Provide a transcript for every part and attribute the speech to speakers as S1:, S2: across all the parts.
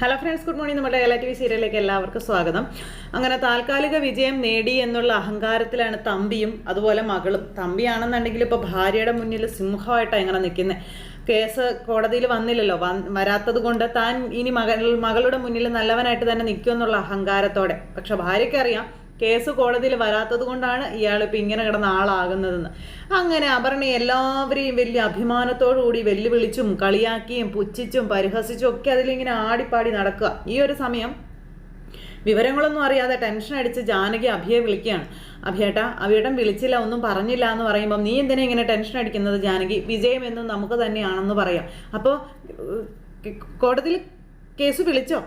S1: Hello friends good morning നമ്മുടെ Kerala T V സീരിയലിലേക്ക് എല്ലാവർക്കും സ്വാഗതം. അങ്ങനെ താൽക്കാലിക വിജയം നേടി എന്നുള്ള അഹങ്കാരത്തിലാണ് തമ്പിയും അതുപോലെ മകളും. തമ്പിയാണെന്നുണ്ടെങ്കിൽ ഇപ്പോൾ ഭാര്യയുടെ മുന്നിൽ സിംഹമായിട്ടാണ് ഇങ്ങനെ നിൽക്കുന്നത് കേസ് കോടതിയിൽ വന്നില്ലല്ലോ. വരാത്തത് കൊണ്ട് താൻ ഇനി മകൾ മകളുടെ മുന്നിൽ നല്ലവനായിട്ട് തന്നെ നിൽക്കുമെന്നുള്ള അഹങ്കാരത്തോടെ. പക്ഷെ ഭാര്യയ്ക്കറിയാം കേസ് കോടതിയിൽ വരാത്തത് കൊണ്ടാണ് ഇയാൾ ഇപ്പം ഇങ്ങനെ കിടന്ന ആളാകുന്നതെന്ന്. അങ്ങനെ അപർണ എല്ലാവരെയും വലിയ അഭിമാനത്തോടു കൂടി വെല്ലുവിളിച്ചും കളിയാക്കിയും പുച്ഛിച്ചും പരിഹസിച്ചും ഒക്കെ അതിലിങ്ങനെ ആടിപ്പാടി നടക്കുക. ഈ ഒരു സമയം വിവരങ്ങളൊന്നും അറിയാതെ ടെൻഷൻ അടിച്ച് ജാനകി അഭിയെ വിളിക്കുകയാണ്. അഭിയേട്ടാ അഭിയേട്ടൻ വിളിച്ചില്ല ഒന്നും പറഞ്ഞില്ല എന്ന് പറയുമ്പം നീ എന്തിനാ ഇങ്ങനെ ടെൻഷൻ അടിക്കുന്നത് ജാനകി? വിജയം എന്നും നമുക്ക് തന്നെയാണെന്ന് പറയാം. അപ്പോൾ കോടതിയിൽ കേസ് വിളിച്ചോ?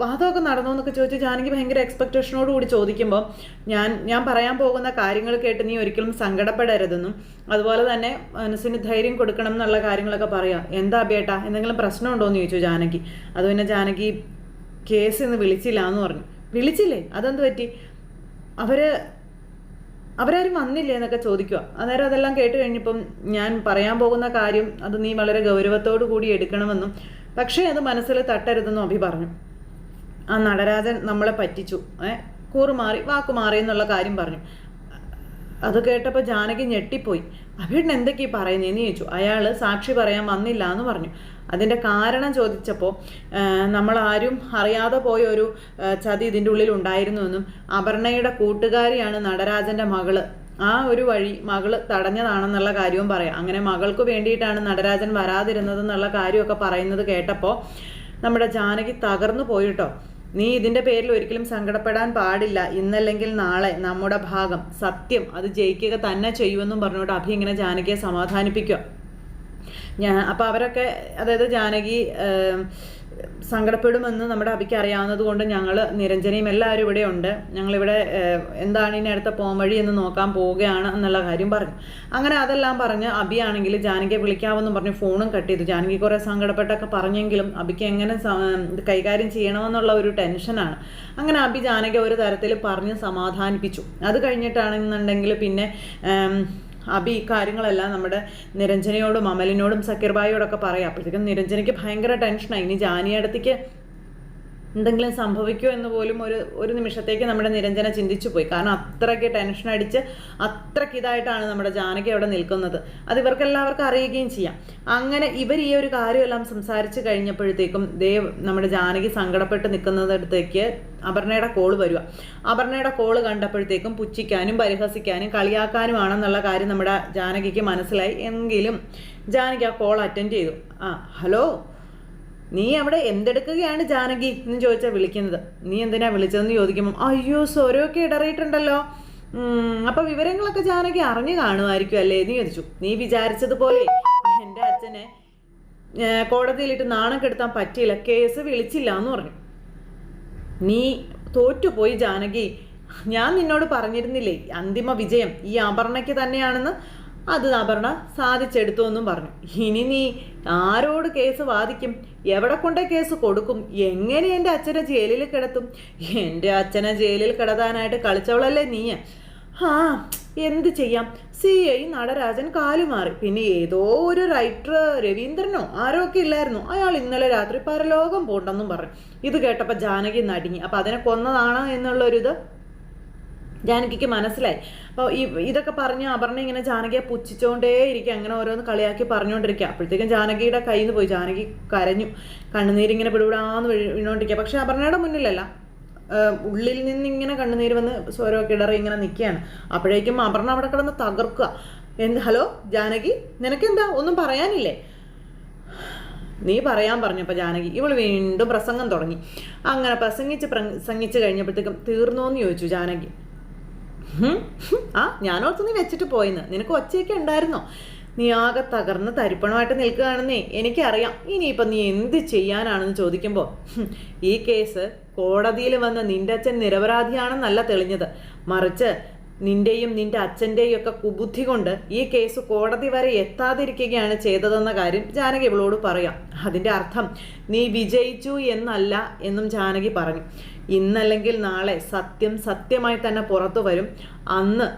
S1: വാദമൊക്കെ നടന്നോ എന്നൊക്കെ ചോദിച്ച് ജാനകി ഭയങ്കര എക്സ്പെക്ടേഷനോട് കൂടി ചോദിക്കുമ്പോൾ ഞാൻ ഞാൻ പറയാൻ പോകുന്ന കാര്യങ്ങൾ കേട്ട് നീ ഒരിക്കലും സങ്കടപ്പെടരുതെന്നും അതുപോലെ തന്നെ മനസ്സിന് ധൈര്യം കൊടുക്കണം എന്നുള്ള കാര്യങ്ങളൊക്കെ പറയാം. എന്താ ബേട്ടാ എന്തെങ്കിലും പ്രശ്നമുണ്ടോ എന്ന് ചോദിച്ചു ജാനകി. അത് പിന്നെ ജാനകി കേസ് ഇന്ന് വിളിച്ചില്ല എന്ന് പറഞ്ഞു. വിളിച്ചില്ലേ? അതെന്ത് പറ്റി? അവർ അവരാരും വന്നില്ലേ എന്നൊക്കെ ചോദിക്കുക. അന്നേരം അതെല്ലാം കേട്ട് കഴിഞ്ഞപ്പം ഞാൻ പറയാൻ പോകുന്ന കാര്യം അത് നീ വളരെ ഗൗരവത്തോടു കൂടി എടുക്കണമെന്നും പക്ഷേ അത് മനസ്സിൽ തട്ടരുതെന്നും അഭി പറഞ്ഞു. ആ നടരാജൻ നമ്മളെ പറ്റിച്ചു. ഏ കൂറുമാറി വാക്കുമാറി എന്നുള്ള കാര്യം പറഞ്ഞു. അത് കേട്ടപ്പോൾ ജാനകി ഞെട്ടിപ്പോയി. അഭിയുടെ എന്തൊക്കെയാ പറയുന്നതെന്ന് ചോദിച്ചു. അയാൾ സാക്ഷി പറയാൻ വന്നില്ല എന്ന് പറഞ്ഞു. അതിന്റെ കാരണം ചോദിച്ചപ്പോൾ നമ്മളാരും അറിയാതെ പോയ ഒരു ചതി ഇതിന്റെ ഉള്ളിൽ ഉണ്ടായിരുന്നുവെന്നും അപർണയുടെ കൂട്ടുകാരിയാണ് നടരാജന്റെ മകൾ. ആ ഒരു വഴി മകൾ തടഞ്ഞതാണെന്നുള്ള കാര്യവും പറയാം. അങ്ങനെ മകൾക്ക് വേണ്ടിയിട്ടാണ് നടരാജൻ വരാതിരുന്നതെന്നുള്ള കാര്യമൊക്കെ പറയുന്നത് കേട്ടപ്പോൾ നമ്മുടെ ജാനകി തകർന്നു പോയിട്ടോ? നീ ഇതിന്റെ പേരിൽ ഒരിക്കലും സങ്കടപ്പെടാൻ പാടില്ല. ഇന്നല്ലെങ്കിൽ നാളെ നമ്മുടെ ഭാഗം സത്യം അത് ജയിക്കുക തന്നെ ചെയ്യുമെന്നും പറഞ്ഞുകൊണ്ട് അഭി ഇങ്ങനെ ജാനകിയെ സമാധാനിപ്പിക്കുക. ഞാൻ അപ്പോൾ അവരൊക്കെ അതായത് ജാനകി സങ്കടപ്പെടുമെന്ന് നമ്മുടെ അഭിക്ക് അറിയാവുന്നത് കൊണ്ട് ഞങ്ങൾ നിരഞ്ജനയും എല്ലാവരും ഇവിടെ ഉണ്ട്. ഞങ്ങളിവിടെ എന്താണ് ഇനി അടുത്ത പോംവഴി എന്ന് നോക്കാൻ പോവുകയാണ് എന്നുള്ള കാര്യം പറഞ്ഞു. അങ്ങനെ അതെല്ലാം പറഞ്ഞ് അഭിയാണെങ്കിൽ ജാനകിയെ വിളിക്കാമെന്ന് പറഞ്ഞ് ഫോണും കട്ട് ചെയ്തു. ജാനകി കുറേ സങ്കടപ്പെട്ടൊക്കെ പറഞ്ഞെങ്കിലും അഭിക്ക് എങ്ങനെ കൈകാര്യം ചെയ്യണമെന്നുള്ള ഒരു ടെൻഷനാണ്. അങ്ങനെ അഭി ജാനകി ഒരു തരത്തിൽ പറഞ്ഞ് സമാധാനിപ്പിച്ചു. അത് കഴിഞ്ഞിട്ടാണെന്നുണ്ടെങ്കിൽ പിന്നെ അബി ഈ കാര്യങ്ങളെല്ലാം നമ്മുടെ നിരഞ്ജനയോടും അമലിനോടും സക്കീർബായിയോടൊക്കെ പറയാം. അപ്പോഴത്തേക്കും നിരഞ്ജനയ്ക്ക് ഭയങ്കര ടെൻഷനായി ഇനി ജാനിയടത്തേക്ക് എന്തെങ്കിലും സംഭവിക്കുമോ എന്ന് പോലും ഒരു ഒരു നിമിഷത്തേക്ക് നമ്മുടെ നിരഞ്ജന ചിന്തിച്ചു പോയി. കാരണം അത്രയ്ക്ക് ടെൻഷൻ അടിച്ച് അത്രയ്ക്ക് ഇതായിട്ടാണ് നമ്മുടെ ജാനകി അവിടെ നിൽക്കുന്നത്. അത് ഇവർക്കെല്ലാവർക്കും അറിയുകയും ചെയ്യാം. അങ്ങനെ ഇവർ ഈ ഒരു കാര്യമെല്ലാം സംസാരിച്ച് കഴിഞ്ഞപ്പോഴത്തേക്കും ദേവ് നമ്മുടെ ജാനകി സങ്കടപ്പെട്ട് നിൽക്കുന്നതിടത്തേക്ക് അപർണയുടെ കോൾ വരിക. അപർണയുടെ കോൾ കണ്ടപ്പോഴത്തേക്കും പുച്ഛിക്കാനും പരിഹസിക്കാനും കളിയാക്കാനും കളിയാക്കാനുമാണെന്നുള്ള കാര്യം നമ്മുടെ ജാനകിക്ക് മനസ്സിലായി. എങ്കിലും ജാനകി ആ കോൾ അറ്റൻഡ് ചെയ്തു. ആ ഹലോ നീ അവിടെ എന്തെടുക്കുകയാണ് ജാനകി എന്ന് ചോദിച്ചാൽ വിളിക്കുന്നത്. നീ എന്തിനാ വിളിച്ചതെന്ന് ചോദിക്കുമ്പോൾ അയ്യോ സ്വരമൊക്കെ ഇടറിയിട്ടുണ്ടല്ലോ. അപ്പൊ വിവരങ്ങളൊക്കെ ജാനകി അറിഞ്ഞു കാണുമായിരിക്കും അല്ലേ എന്ന് ചോദിച്ചു. നീ വിചാരിച്ചതുപോലെ എന്റെ അച്ഛനെ കോടതിയിലിട്ട് നാണം കെടുത്താൻ പറ്റിയില്ല കേസ് വിളിച്ചില്ല എന്ന് പറഞ്ഞു. നീ തോറ്റുപോയി ജാനകി. ഞാൻ നിന്നോട് പറഞ്ഞിരുന്നില്ലേ അന്തിമ വിജയം ഈ അപർണയ്ക്ക് തന്നെയാണെന്ന്? അത് അപർണ സാധിച്ചെടുത്തു എന്നും പറഞ്ഞു. ഇനി നീ ആരോട് കേസ് വാദിക്കും? എവിടെ കൊണ്ടേ കേസ് കൊടുക്കും? എങ്ങനെ എന്റെ അച്ഛനെ ജയിലിൽ കിടത്തും? എന്റെ അച്ഛനെ ജയിലിൽ കിടത്താനായിട്ട് കളിച്ചവളല്ലേ നീ ആ എന്ത് ചെയ്യാം? സി ഐ നടരാജൻ കാലുമാറി പിന്നെ ഏതോ ഒരു റൈറ്റർ രവീന്ദ്രനോ ആരോ ഇല്ലായിരുന്നു. അയാൾ ഇന്നലെ രാത്രി പരലോകം പോണ്ടെന്നും പറഞ്ഞു. ഇത് കേട്ടപ്പോൾ ജാനകി നടുങ്ങി. അപ്പം അതിനെ കൊന്നതാണ് എന്നുള്ളൊരിത്? ജാനകിക്ക് മനസ്സിലായി. അപ്പോൾ ഈ ഇതൊക്കെ പറഞ്ഞ് അപർണ ഇങ്ങനെ ജാനകിയെ പുച്ഛിച്ചുകൊണ്ടേ ഇരിക്കുക അങ്ങനെ ഓരോന്ന് കളിയാക്കി പറഞ്ഞുകൊണ്ടിരിക്കുക അപ്പോഴത്തേക്കും ജാനകിയുടെ കയ്യിൽ നിന്ന് പോയി. ജാനകി കരഞ്ഞു. കണ്ണുനീരിങ്ങനെ പിടിവിടാന്ന് വീണുകൊണ്ടിരിക്കുക പക്ഷെ അപർണയുടെ മുന്നിലല്ല. ഉള്ളിൽ നിന്ന് ഇങ്ങനെ കണ്ണുനീര് വന്ന് സ്വരമൊക്കെ ഇടറി ഇങ്ങനെ നിൽക്കുകയാണ് അപ്പോഴേക്കും അപർണ അവിടെ കിടന്ന് തകർക്കുക. എന്ത്? ഹലോ ജാനകി? നിനക്കെന്താ? ഒന്നും പറയാനില്ലേ? നീ പറയാൻ പറഞ്ഞപ്പോൾ ജാനകി ഇവൾ വീണ്ടും പ്രസംഗം തുടങ്ങി. അങ്ങനെ പ്രസംഗിച്ച് പ്രസംഗിച്ച് കഴിഞ്ഞപ്പോഴത്തേക്കും തീർന്നോന്ന് ചോദിച്ചു ജാനകി. ആ ഞാനോർത്ത് നീ വെച്ചിട്ട് പോയിന്ന്. നിനക്ക് ഒച്ചയൊക്കെ ഉണ്ടായിരുന്നോ? നീ ആകെ തകർന്ന് തരിപ്പണമായിട്ട് നിൽക്കുകയാണെന്നേ എനിക്കറിയാം. ഇനിയിപ്പം നീ എന്ത് ചെയ്യാനാണെന്ന് ചോദിക്കുമ്പോൾ ഈ കേസ് കോടതിയിൽ വന്ന് നിന്റെ അച്ഛൻ നിരപരാധിയാണെന്നല്ല തെളിഞ്ഞത്. മറിച്ച് നിന്റെയും നിന്റെ അച്ഛന്റെയും ഒക്കെ കുബുദ്ധി കൊണ്ട് ഈ കേസ് കോടതി വരെ എത്താതിരിക്കുകയാണ് ചെയ്തതെന്ന കാര്യം ജാനകി ഇവളോട് പറയാം. അതിന്റെ അർത്ഥം നീ വിജയിച്ചു എന്നല്ല എന്നും ജാനകി പറഞ്ഞു. ഇന്നല്ലെങ്കിൽ നാളെ സത്യം സത്യമായി തന്നെ പുറത്തു വരും. അന്ന്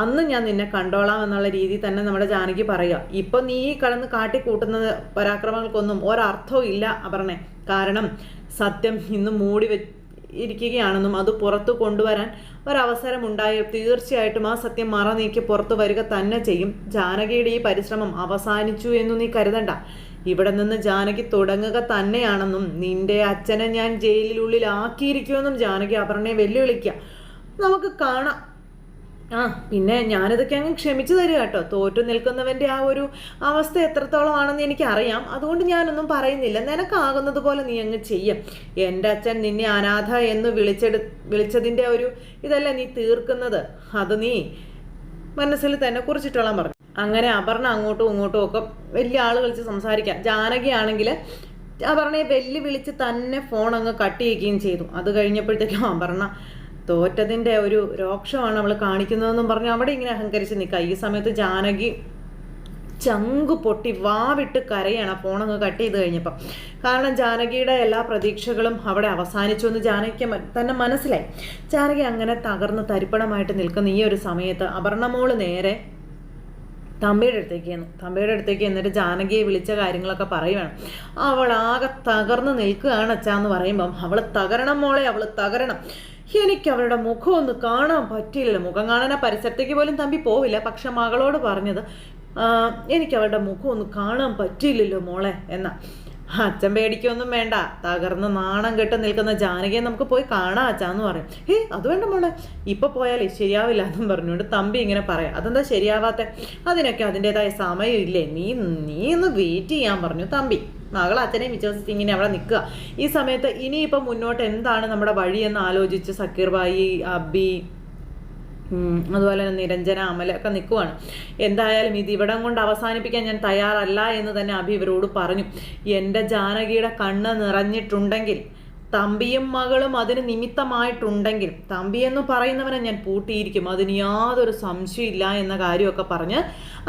S1: അന്ന് ഞാൻ നിന്നെ കണ്ടോളാം എന്നുള്ള രീതി തന്നെ നമ്മുടെ ജാനകി പറയുക. ഇപ്പൊ നീ ഈ കടന്ന് കാട്ടിക്കൂട്ടുന്നത് പരാക്രമങ്ങൾക്കൊന്നും ഒരർത്ഥവും ഇല്ല അപർണേ. കാരണം സത്യം ഇന്ന് മൂടി വെ ഇരിക്കുകയാണെന്നും അത് പുറത്തു കൊണ്ടുവരാൻ ഒരവസരം ഉണ്ടായ തീർച്ചയായിട്ടും ആ സത്യം മറ നീക്കി പുറത്തു വരിക തന്നെ ചെയ്യും. ജാനകിയുടെ ഈ പരിശ്രമം അവസാനിച്ചു എന്നു നീ കരുതണ്ട. ഇവിടെ നിന്ന് ജാനകി തുടങ്ങുക തന്നെയാണെന്നും നിന്റെ അച്ഛനെ ഞാൻ ജയിലിനുള്ളിലാക്കിയിരിക്കുമെന്നും ജാനകി അപർണയെ വെല്ലുവിളിക്കുക. നമുക്ക് കാണാം. ആ പിന്നെ ഞാനിതൊക്കെ അങ്ങ് ക്ഷമിച്ചു തരിക കേട്ടോ. തോറ്റു നിൽക്കുന്നവന്റെ ആ ഒരു അവസ്ഥ എത്രത്തോളം ആണെന്ന് എനിക്കറിയാം. അതുകൊണ്ട് ഞാനൊന്നും പറയുന്നില്ല. നിനക്കാകുന്നത് പോലെ നീ അങ്ങ് ചെയ്യും. എന്റെ അച്ഛൻ നിന്നെ അനാഥ എന്ന് വിളിച്ചെടു വിളിച്ചതിന്റെ ഒരു ഇതല്ല നീ തീർക്കുന്നത്? അത് നീ മനസ്സിൽ തന്നെ കുറിച്ചിട്ടോളാൻ പറഞ്ഞു. അങ്ങനെ അപർണ അങ്ങോട്ടും ഇങ്ങോട്ടും ഒക്കെ വലിയ ആൾ വിളിച്ച് സംസാരിക്കാം. ജാനകിയാണെങ്കിൽ അപർണയെ വെല്ലുവിളിച്ച് തന്നെ ഫോൺ അങ്ങ് കട്ട് ചെയ്യുകയും ചെയ്തു. അത് കഴിഞ്ഞപ്പോഴത്തേക്കും അപർണ തോറ്റതിന്റെ ഒരു രോക്ഷമാണ് അവൾ കാണിക്കുന്നതെന്നും പറഞ്ഞ് അവിടെ ഇങ്ങനെ അഹങ്കരിച്ച് നിൽക്കുക ഈ സമയത്ത് ജാനകി ചങ്കു പൊട്ടി വാവിട്ട് കരയാണ് ഫോണങ്ങ് കട്ട് ചെയ്ത് കഴിഞ്ഞപ്പം. കാരണം ജാനകിയുടെ എല്ലാ പ്രതീക്ഷകളും അവിടെ അവസാനിച്ചു എന്ന് ജാനകിക്ക് തന്നെ മനസ്സിലായി. ജാനകി അങ്ങനെ തകർന്ന് തരിപ്പണമായിട്ട് നിൽക്കുന്ന ഈ ഒരു സമയത്ത് അപർണമോൾ നേരെ തമ്പിയുടെ അടുത്തേക്ക് ചെന്നു അടുത്തേക്ക് എന്നിട്ട് ജാനകിയെ വിളിച്ച കാര്യങ്ങളൊക്കെ പറയുവാണ്. അവൾ ആകെ തകർന്ന് നിൽക്കുകയാണ് അച്ഛാന്ന് പറയുമ്പം അവൾ തകരണം മോളെ അവൾ തകരണം. എനിക്ക് അവളുടെ മുഖം ഒന്ന് കാണാൻ പറ്റിയില്ലല്ലോ. മുഖം കാണാൻ ആ പരിസരത്തേക്ക് പോലും തമ്പി പോവില്ല. പക്ഷെ മകളോട് പറഞ്ഞത് എനിക്ക് അവളുടെ മുഖം ഒന്ന് കാണാൻ പറ്റിയില്ലല്ലോ മോളെ എന്നാ. അച്ഛൻ പേടിക്കൊന്നും വേണ്ട. തകർന്ന് നാണം കെട്ട് നിൽക്കുന്ന ജാനകിയെ നമുക്ക് പോയി കാണാം അച്ഛാന്ന് പറയും. ഏ അത് വേണ്ട മോളെ. ഇപ്പൊ പോയാലേ ശരിയാവില്ല എന്നും പറഞ്ഞുകൊണ്ട് തമ്പി ഇങ്ങനെ പറയാം. അതെന്താ ശരിയാവാത്ത? അതിനൊക്കെ അതിന്റെതായ സമയമില്ലേ നീ നീ ഒന്ന് വെയിറ്റ് ചെയ്യാൻ പറഞ്ഞു തമ്പി. മകൾ അച്ഛനെ വിശ്വസിച്ച് ഇങ്ങനെ അവിടെ നിൽക്കുക. ഈ സമയത്ത് ഇനിയിപ്പോൾ മുന്നോട്ട് എന്താണ് നമ്മുടെ വഴിയെന്ന് ആലോചിച്ച് സക്കീർ ബായി അബി അതുപോലെ തന്നെ നിരഞ്ജന അമലൊക്കെ നിൽക്കുവാണ് എന്തായാലും ഇത് ഇവിടം കൊണ്ട് അവസാനിപ്പിക്കാൻ ഞാൻ തയ്യാറല്ല എന്ന് തന്നെ അഭി ഇവരോട് പറഞ്ഞു. എന്റെ ജാനകിയുടെ കണ്ണ് നിറഞ്ഞിട്ടുണ്ടെങ്കിൽ തമ്പിയും മകളും അതിന് നിമിത്തമായിട്ടുണ്ടെങ്കിൽ തമ്പി എന്ന് പറയുന്നവനെ ഞാൻ പൂട്ടിയിരിക്കും. അതിന് യാതൊരു സംശയമില്ല എന്ന കാര്യമൊക്കെ പറഞ്ഞ്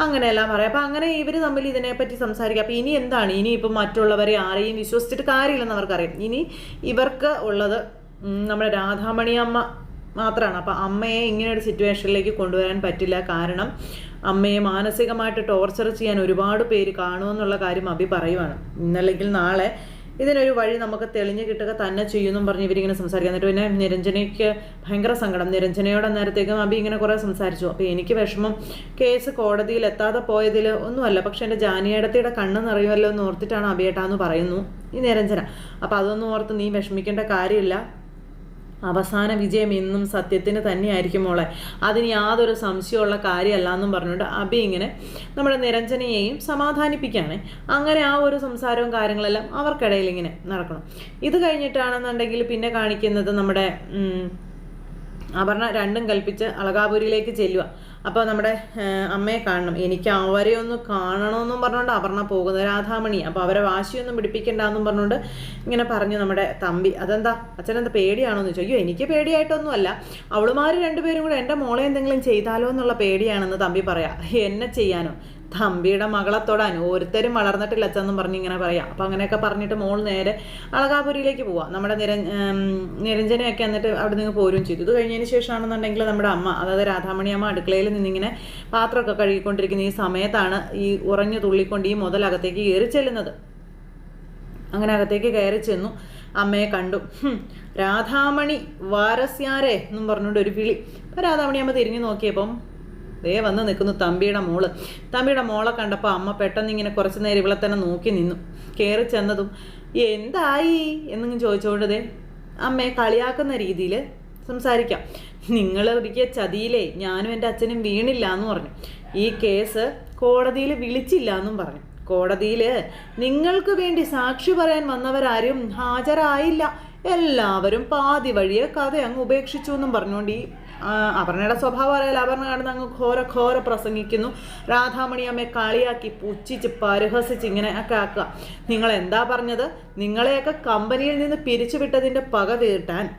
S1: അങ്ങനെയെല്ലാം പറയാം. അപ്പം അങ്ങനെ ഇവർ തമ്മിൽ ഇതിനെപ്പറ്റി സംസാരിക്കുക അപ്പം ഇനി എന്താണ്? ഇനി ഇപ്പം മറ്റുള്ളവരെ ആരെയും വിശ്വസിച്ചിട്ട് കാര്യമില്ലെന്ന് അവർക്കറിയാം. ഇനി ഇവർക്ക് ഉള്ളത് നമ്മുടെ രാധാമണി അമ്മ മാത്രമാണ്. അപ്പം അമ്മയെ ഇങ്ങനെ ഒരു സിറ്റുവേഷനിലേക്ക് കൊണ്ടുവരാൻ പറ്റില്ല. കാരണം അമ്മയെ മാനസികമായിട്ട് ടോർച്ചർ ചെയ്യാൻ ഒരുപാട് പേര് കാണുമെന്നുള്ള കാര്യം അഭി പറയുവാണ്. ഇന്നല്ലെങ്കിൽ നാളെ ഇതിനൊരു വഴി നമുക്ക് തെളിഞ്ഞു കിട്ടുക തന്നെ ചെയ്യുമെന്നും പറഞ്ഞ് ഇവരിങ്ങനെ സംസാരിക്കുക എന്നിട്ട് പിന്നെ നിരഞ്ജനയ്ക്ക് ഭയങ്കര സങ്കടം. നിരഞ്ജനയോട് അന്നേരത്തേക്കും അബി ഇങ്ങനെ കുറേ സംസാരിച്ചു. അപ്പോൾ എനിക്ക് വിഷമം കേസ് കോടതിയിൽ എത്താതെ പോയതിൽ ഒന്നുമല്ല. പക്ഷെ എന്റെ ജാനിയേടത്തിയുടെ കണ്ണ് നിറയുമല്ലോ എന്ന് ഓർത്തിട്ടാണ് അഭിയേട്ടാന്ന് പറയുന്നു ഈ നിരഞ്ജന. അപ്പോൾ അതൊന്നും ഓർത്ത് നീ വിഷമിക്കേണ്ട കാര്യമില്ല. അവസാന വിജയം എന്നും സത്യത്തിന് തന്നെയായിരിക്കും മോളെ. അതിന് യാതൊരു സംശയമുള്ള കാര്യമല്ല എന്നും പറഞ്ഞുകൊണ്ട് അബി ഇങ്ങനെ നമ്മുടെ നിരഞ്ജനയെയും സമാധാനിപ്പിക്കുകയാണ്. അങ്ങനെ ആ ഒരു സംസാരവും കാര്യങ്ങളെല്ലാം അവർക്കിടയിൽ ഇങ്ങനെ നടക്കണം. ഇത് കഴിഞ്ഞിട്ടാണെന്നുണ്ടെങ്കിൽ പിന്നെ കാണിക്കുന്നത് നമ്മുടെ അപർണ രണ്ടും കൽപ്പിച്ച് അളകാപുരിയിലേക്ക് ചെല്ലുക. അപ്പോൾ നമ്മുടെ അമ്മയെ കാണണം. എനിക്ക് അവരെ ഒന്ന് കാണണമെന്നും പറഞ്ഞുകൊണ്ട് അപർണ പോകുന്ന രാധാമണി. അപ്പോൾ അവരെ വാശിയൊന്നും പിടിപ്പിക്കണ്ടെന്നും പറഞ്ഞുകൊണ്ട് ഇങ്ങനെ പറഞ്ഞു നമ്മുടെ തമ്പി. അതെന്താ? അച്ഛനെന്താ പേടിയാണോ എന്ന് "അയ്യോ, എനിക്ക് പേടിയായിട്ടൊന്നുമല്ല. അവളുമാർ രണ്ടുപേരും കൂടെ എന്റെ മോളെ എന്തെങ്കിലും ചെയ്താലോ എന്നുള്ള പേടിയാണെന്ന് തമ്പി പറയാം. എന്നെ ചെയ്യാനോ? തമ്പിയുടെ മകളെ തൊടാൻ ഓരോരുത്തരും വളർന്നിട്ടില്ല അച്ഛന്നും പറഞ്ഞ് ഇങ്ങനെ പറയാം. അപ്പം അങ്ങനെയൊക്കെ പറഞ്ഞിട്ട് മോൾ നേരെ അളകാപുരിയിലേക്ക് പോവാം. നമ്മുടെ നിര നിരഞ്ജനയൊക്കെ എന്നിട്ട് അവിടെ നിന്ന് പോരും ചെയ്തു. ഇത് കഴിഞ്ഞതിന് ശേഷമാണെന്നുണ്ടെങ്കിൽ നമ്മുടെ അമ്മ അതായത് രാധാമണി അമ്മ അടുക്കളയിൽ നിന്നിങ്ങനെ പാത്രമൊക്കെ കഴുകിക്കൊണ്ടിരിക്കുന്ന ഈ സമയത്താണ് ഈ ഉറഞ്ഞു തുള്ളിക്കൊണ്ട് ഈ മുതലകത്തേക്ക് കയറി ചെല്ലുന്നത്. അങ്ങനെ അകത്തേക്ക് കയറി ചെന്നു. അമ്മയെ കണ്ടു. രാധാമണി വാരസ്യാരെ എന്നും പറഞ്ഞുകൊണ്ട് ഒരു വിളി. അപ്പം രാധാമണി അമ്മ തിരിഞ്ഞു നോക്കിയപ്പം ദേ വന്ന് നിൽക്കുന്നു തമ്പിയുടെ മോൾ. തമ്പിയുടെ മോളെ കണ്ടപ്പോൾ അമ്മ പെട്ടെന്ന് ഇങ്ങനെ കുറച്ച് നേരം ഇവളെ തന്നെ നോക്കി നിന്നു. കയറി ചെന്നതും എന്തായി? എന്നിങ്ങനെ ചോദിച്ചുകൊണ്ട് ദേ അമ്മയെ കളിയാക്കുന്ന രീതിയിൽ സംസാരിക്കാം. നിങ്ങൾ ഒരിക്കൽ ചതിയിലേ ഞാനും എന്റെ അച്ഛനും വീണില്ല എന്ന് പറഞ്ഞു. ഈ കേസ് കോടതിയിൽ വിളിച്ചില്ല എന്നും പറഞ്ഞു. കോടതിയിൽ നിങ്ങൾക്ക് വേണ്ടി സാക്ഷി പറയാൻ വന്നവരാരും ഹാജരായില്ല. എല്ലാവരും പാതി വഴിയെ കഥ അങ്ങ് ഉപേക്ഷിച്ചു എന്നും പറഞ്ഞുകൊണ്ട് ഈ അപർണയുടെ സ്വഭാവം അറിയാലോ. അപർണ കാണുന്ന അങ്ങ് ഘോര ഘോര പ്രസംഗിക്കുന്നു. രാധാമണി അമ്മയെ കളിയാക്കി പുച്ഛിച്ച് പരിഹസിച്ച് ഇങ്ങനെ ഒക്കെ ആക്കുക. നിങ്ങൾ എന്താ പറഞ്ഞത്? നിങ്ങളെയൊക്കെ കമ്പനിയിൽ നിന്ന് പിരിച്ചുവിട്ടതിന്റെ പക തീർട്ടാൻ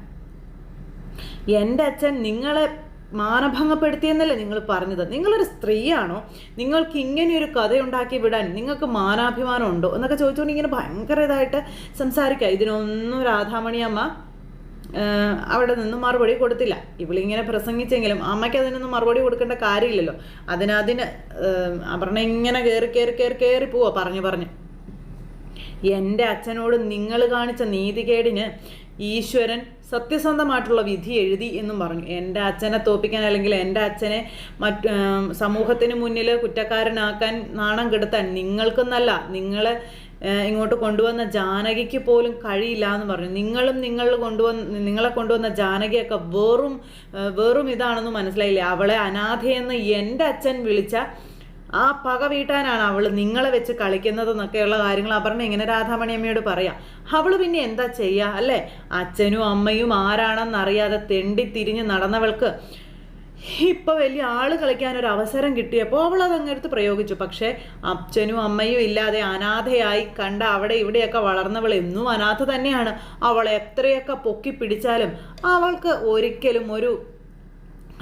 S1: എന്റെ അച്ഛൻ നിങ്ങളെ മാനഭംഗപ്പെടുത്തിയെന്നല്ലേ നിങ്ങൾ പറഞ്ഞത്? നിങ്ങളൊരു സ്ത്രീയാണോ? നിങ്ങൾക്ക് ഇങ്ങനെയൊരു കഥയുണ്ടാക്കി വിടാൻ നിങ്ങൾക്ക് മാനാഭിമാനം ഉണ്ടോ? എന്നൊക്കെ ചോദിച്ചുകൊണ്ട് ഇങ്ങനെ ഭയങ്കര ഇതായിട്ട് സംസാരിക്കുക. ഇതിനൊന്നും രാധാമണി അമ്മ അവിടെ നിന്ന് മറുപടി കൊടുത്തില്ല. ഇവളിങ്ങനെ പ്രസംഗിച്ചെങ്കിലും അമ്മയ്ക്ക് അതിനൊന്നും മറുപടി കൊടുക്കേണ്ട കാര്യമില്ലല്ലോ. അതിനതിന് അപർണ ഇങ്ങനെ കയറി കയറി കയറി കയറി പോവാ പറഞ്ഞു പറഞ്ഞു. എന്റെ അച്ഛനോട് നിങ്ങൾ കാണിച്ച നീതികേടിന് ഈശ്വരൻ സത്യസന്ധമായിട്ടുള്ള വിധി എഴുതി എന്നും പറഞ്ഞു. എന്റെ അച്ഛനെ തോപ്പിക്കാൻ അല്ലെങ്കിൽ എന്റെ അച്ഛനെ മറ്റ് സമൂഹത്തിന് മുന്നിൽ കുറ്റക്കാരനാക്കാൻ നാണം കെടുത്താൻ നിങ്ങൾക്കെന്നല്ല നിങ്ങളെ ഇങ്ങോട്ട് കൊണ്ടുവന്ന ജാനകിക്ക് പോലും കഴിയില്ല എന്ന് പറഞ്ഞു. നിങ്ങളും നിങ്ങൾ കൊണ്ടുവന്ന് നിങ്ങളെ കൊണ്ടുവന്ന ജാനകിയൊക്കെ വെറും വെറും ഇതാണെന്ന് മനസ്സിലായില്ലേ? അവളെ അനാഥയെന്ന് എന്റെ അച്ഛൻ വിളിച്ച ആ പക വീട്ടാനാണ് അവൾ നിങ്ങളെ വെച്ച് കളിക്കുന്നതെന്നൊക്കെയുള്ള കാര്യങ്ങൾ അപർണ ഇങ്ങനെ രാധാമണിയമ്മയോട് പറയാം. അവൾ പിന്നെ എന്താ ചെയ്യുക അല്ലേ? അച്ഛനും അമ്മയും ആരാണെന്നറിയാതെ തെണ്ടി തിരിഞ്ഞ് നടന്നവൾക്ക് ഇപ്പൊ വലിയ ആൾ കളിക്കാൻ ഒരു അവസരം കിട്ടിയപ്പോൾ അവൾ അത് അങ്ങെടുത്ത് പ്രയോഗിച്ചു. പക്ഷേ അച്ഛനും അമ്മയും ഇല്ലാതെ അനാഥയായി കണ്ട അവിടെ ഇവിടെയൊക്കെ വളർന്നവൾ എന്നും അനാഥ തന്നെയാണ്. അവൾ എത്രയൊക്കെ പൊക്കി പിടിച്ചാലും അവൾക്ക് ഒരിക്കലും ഒരു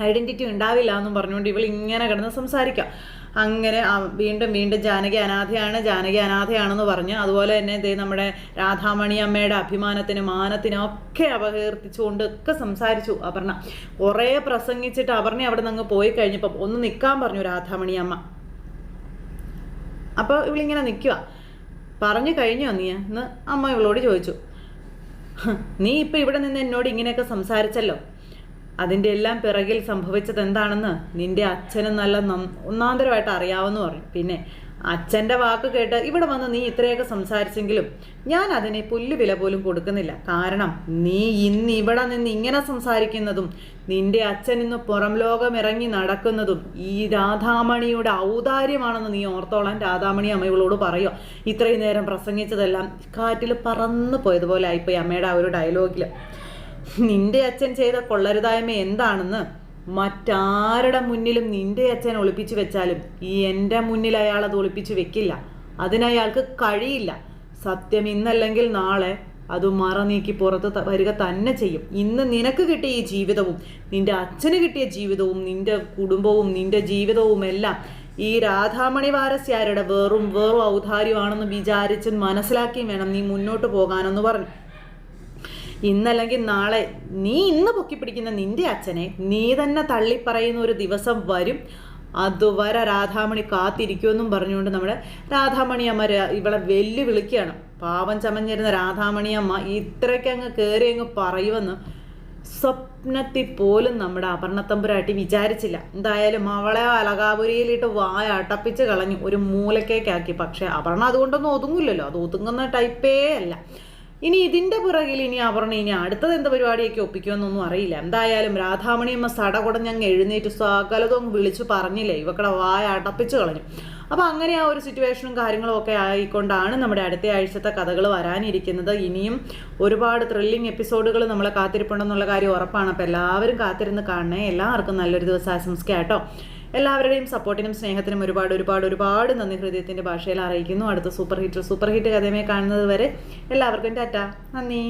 S1: ഐഡന്റിറ്റി ഉണ്ടാവില്ല എന്നും പറഞ്ഞുകൊണ്ട് ഇവൾ ഇങ്ങനെ കിടന്ന് സംസാരിക്കാം. അങ്ങനെ വീണ്ടും വീണ്ടും ജാനകി അനാഥയാണ് ജാനകി അനാഥയാണെന്ന് പറഞ്ഞ്. അതുപോലെ തന്നെ ഇതേ നമ്മുടെ രാധാമണി അമ്മയുടെ അഭിമാനത്തിനും മാനത്തിനും ഒക്കെ അപകീർത്തിച്ചുകൊണ്ട് ഒക്കെ സംസാരിച്ചു അപർണ. കുറേ പ്രസംഗിച്ചിട്ട് അപർണ അവിടെ നിന്ന് പോയി കഴിഞ്ഞപ്പം ഒന്ന് നിൽക്കാൻ പറഞ്ഞു രാധാമണി അമ്മ. അപ്പോൾ ഇവളിങ്ങനെ നിൽക്കുക പറഞ്ഞു കഴിഞ്ഞോ നീ? എന്ന് അമ്മ ഇവളോട് ചോദിച്ചു. നീ ഇപ്പം ഇവിടെ നിന്ന് എന്നോട് ഇങ്ങനെയൊക്കെ സംസാരിച്ചല്ലോ? അതിന്റെ എല്ലാം പിറകിൽ സംഭവിച്ചത് എന്താണെന്ന് നിന്റെ അച്ഛന് നല്ല ഒന്നാന്തരമായിട്ട് അറിയാവുന്ന പറയും. പിന്നെ അച്ഛന്റെ വാക്ക് കേട്ട് ഇവിടെ വന്ന് നീ ഇത്രയൊക്കെ സംസാരിച്ചെങ്കിലും ഞാൻ അതിനെ പുല്ല് വില പോലും കൊടുക്കുന്നില്ല. കാരണം നീ ഇന്ന് ഇവിടെ നിന്ന് ഇങ്ങനെ സംസാരിക്കുന്നതും നിന്റെ അച്ഛൻ ഇന്ന് പുറം ലോകം ഇറങ്ങി നടക്കുന്നതും ഈ രാധാമണിയുടെ ഔദാര്യമാണെന്ന് നീ ഓർത്തോളാൻ രാധാമണി അമ്മയോളോട് പറയുക ഇത്രയും നേരം പ്രസംഗിച്ചതെല്ലാം കാറ്റിൽ പറന്നു പോയതുപോലെ ആയിപ്പോയി അമ്മയുടെ ആ ഒരു ഡയലോഗിൽ നിന്റെ അച്ഛൻ ചെയ്ത കൊള്ളരുതായ്മ എന്താണെന്ന് മറ്റാരുടെ മുന്നിലും നിന്റെ അച്ഛൻ ഒളിപ്പിച്ചു വെച്ചാലും ഈ എന്റെ മുന്നിൽ അയാൾ അത് ഒളിപ്പിച്ചു വെക്കില്ല. അതിനയാൾക്ക് കഴിയില്ല. സത്യം ഇന്നല്ലെങ്കിൽ നാളെ അത് മറ നീക്കി പുറത്ത് വരിക തന്നെ ചെയ്യും. ഇന്ന് നിനക്ക് കിട്ടിയ ഈ ജീവിതവും നിന്റെ അച്ഛന് കിട്ടിയ ജീവിതവും നിന്റെ കുടുംബവും നിന്റെ ജീവിതവും എല്ലാം ഈ രാധാമണി വാരസ്യാരുടെ വെറും വെറും ഔദാര്യമാണെന്ന് വിചാരിച്ചും മനസ്സിലാക്കിയും വേണം നീ മുന്നോട്ട് പോകാനെന്ന് പറഞ്ഞു. ഇന്നല്ലെങ്കിൽ നാളെ നീ ഇന്ന് പൊക്കിപ്പിടിക്കുന്ന നിന്റെ അച്ഛനെ നീ തന്നെ തള്ളിപ്പറയുന്ന ഒരു ദിവസം വരും. അതുവരെ രാധാമണി കാത്തിരിക്കുമെന്നും പറഞ്ഞുകൊണ്ട് നമ്മുടെ രാധാമണി അമ്മ ഇവളെ വെല്ലുവിളിക്കുകയാണ്. പാവം ചമഞ്ഞിരുന്ന രാധാമണി അമ്മ ഇത്രയ്ക്ക് അങ്ങ് കയറി അങ്ങ് പറയുമെന്ന് സ്വപ്നത്തിൽ പോലും നമ്മുടെ അപർണത്തമ്പുരാട്ടി വിചാരിച്ചില്ല. എന്തായാലും അവളെ അലകാപുരിയിലിട്ട് വായ അടപ്പിച്ച് കളഞ്ഞു ഒരു മൂലക്കേക്കാക്കി. പക്ഷെ അപർണ അതുകൊണ്ടൊന്നും ഒതുങ്ങില്ലല്ലോ. അത് ഒതുങ്ങുന്ന ടൈപ്പേ അല്ല. ഇനി ഇതിന്റെ പുറകിൽ ഇനി അപർണ ഇനി അടുത്തത് എന്ത് പരിപാടിയൊക്കെ ഒപ്പിക്കുമെന്നൊന്നും അറിയില്ല. എന്തായാലും രാധാമണിയമ്മ സടകുടഞ്ഞങ്ങ് എഴുന്നേറ്റ് സകലതും വിളിച്ചു പറഞ്ഞില്ലേ ഇവക്കടെ വായ അടപ്പിച്ചു കളഞ്ഞു. അപ്പോൾ അങ്ങനെ ആ ഒരു സിറ്റുവേഷനും കാര്യങ്ങളും ഒക്കെ ആയിക്കൊണ്ടാണ് നമ്മുടെ അടുത്ത ആഴ്ചത്തെ കഥകൾ വരാനിരിക്കുന്നത്. ഇനിയും ഒരുപാട് ത്രില്ലിംഗ് എപ്പിസോഡുകൾ നമ്മളെ കാത്തിരിപ്പുണ്ടെന്നുള്ള കാര്യം ഉറപ്പാണ്. അപ്പോൾ എല്ലാവരും കാത്തിരുന്ന് കാണണേ. എല്ലാവർക്കും നല്ലൊരു ദിവസം ആശംസിക്കാം കേട്ടോ. എല്ലാവരുടെയും സപ്പോർട്ടിനും സ്നേഹത്തിനും ഒരുപാട് ഒരുപാട് ഒരുപാട് നന്ദി ഹൃദയത്തിന്റെ ഭാഷയിൽ അറിയിക്കുന്നു. അടുത്ത സൂപ്പർ ഹിറ്റ് സൂപ്പർ ഹിറ്റ് കഥയുമായി കാണുന്നത് വരെ എല്ലാവർക്കും ടാറ്റ. നന്ദി.